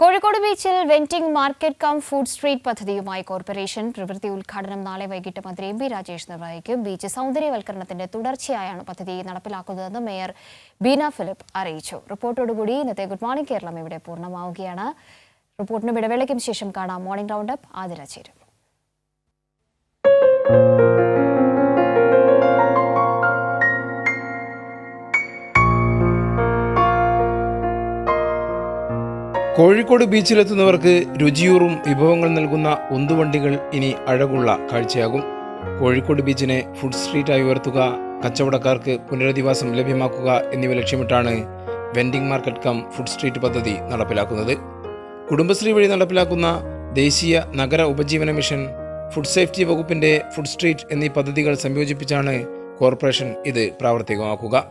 കോഴിക്കോട് ബീച്ചിൽ vending market cum food street പദ്ധതിയുമായി corporation പ്രവൃത്തി ഉദ്ഘാടനം നാളെ വൈകിട്ട് മന്ത്രി എം പി രാജേഷ് നിർവഹിക്കും. ബീച്ച് സൗന്ദര്യവൽക്കരണത്തിന്റെ തുടർച്ചയായാണ് പദ്ധതി നടപ്പിലാക്കുന്നതെന്ന് മേയർ ബീന ഫിലിപ്പ് അറിയിച്ചു. റിപ്പോർട്ടോടുകൂടി ഇന്നത്തെ ഗുഡ് മോർണിംഗ് കേരളം ഇവിടെ പൂർണമാവുകയാണ്. റിപ്പോർട്ടിന് ഇടവേളയ്ക്കും ശേഷം കാണാം. മോർണിംഗ് റൗണ്ട് അപ്പ് ആതിര ചേരും. കോഴിക്കോട് ബീച്ചിലെത്തുന്നവർക്ക് രുചിയൂറും വിഭവങ്ങൾ നൽകുന്ന ഉന്തുവണ്ടികൾ ഇനി അഴകുള്ള കാഴ്ചയാകും. കോഴിക്കോട് ബീച്ചിനെ ഫുഡ് സ്ട്രീറ്റായി ഉയർത്തുക കച്ചവടക്കാർക്ക് പുനരധിവാസം ലഭ്യമാക്കുക എന്നിവ ലക്ഷ്യമിട്ടാണ് vending market cum food street പദ്ധതി നടപ്പിലാക്കുന്നത്. കുടുംബശ്രീ വഴി നടപ്പിലാക്കുന്ന ദേശീയ നഗര ഉപജീവന മിഷൻ ഫുഡ് സേഫ്റ്റി വകുപ്പിന്റെ ഫുഡ് സ്ട്രീറ്റ് എന്നീ പദ്ധതികൾ സംയോജിപ്പിച്ചാണ് കോർപ്പറേഷൻ ഇത് പ്രാവർത്തികമാക്കുക.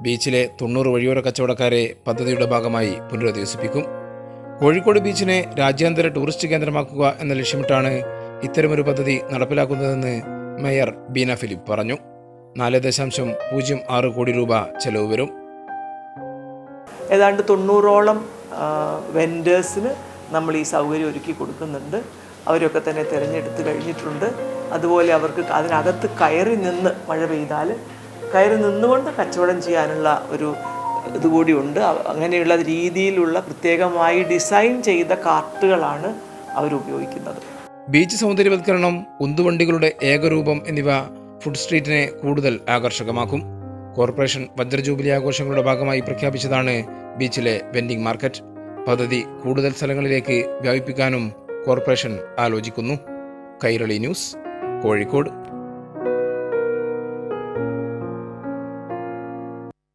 ബീച്ചിലെ തൊണ്ണൂറ് വഴിയോര കച്ചവടക്കാരെ പദ്ധതിയുടെ ഭാഗമായി പുനരധിവസിപ്പിക്കും. കോഴിക്കോട് ബീച്ചിനെ രാജ്യാന്തര ടൂറിസ്റ്റ് കേന്ദ്രമാക്കുക എന്ന ലക്ഷ്യമിട്ടാണ് ഇത്തരമൊരു പദ്ധതി നടപ്പിലാക്കുന്നതെന്ന് മേയർ ബീന ഫിലിപ്പ് പറഞ്ഞു. നാല് ദശാംശം പൂജ്യം ആറ് കോടി രൂപ ചെലവ് വരും. ഏതാണ്ട് തൊണ്ണൂറോളം വെൻഡേഴ്സിന് നമ്മൾ ഈ സൗകര്യം ഒരുക്കി കൊടുക്കുന്നുണ്ട്. അവരൊക്കെ തന്നെ തിരഞ്ഞെടുത്ത് കഴിഞ്ഞിട്ടുണ്ട്. അതുപോലെ അവർക്ക് അതിനകത്ത് കയറി നിന്ന് മഴ പെയ്താൽ കയറി നിന്നുകൊണ്ട് കച്ചവടം ചെയ്യാനുള്ള ഒരു ഇതുകൂടി ഉണ്ട് അവ- അങ്ങനെയുള്ള രീതിയിലുള്ള പ്രത്യേകമായി ഡിസൈൻ ചെയ്ത കാർട്ടുകളാണ് അവർ ഉപയോഗിക്കുന്നത്. ബീച്ച് സൗന്ദര്യവൽക്കരണം ഉന്തുവണ്ടികളുടെ ഏകരൂപം എന്നിവ ഫുഡ് സ്ട്രീറ്റിനെ കൂടുതൽ ആകർഷകമാക്കും. കോർപ്പറേഷൻ വജ്രജൂബിലി ആഘോഷങ്ങളുടെ ഭാഗമായി പ്രഖ്യാപിച്ചതാണ് ബീച്ചിലെ വെൻഡിംഗ് മാർക്കറ്റ്. പദ്ധതി കൂടുതൽ സ്ഥലങ്ങളിലേക്ക് വ്യാപിപ്പിക്കാനും കോർപ്പറേഷൻ ആലോചിക്കുന്നു. കൈരളി ന്യൂസ് കോഴിക്കോട്.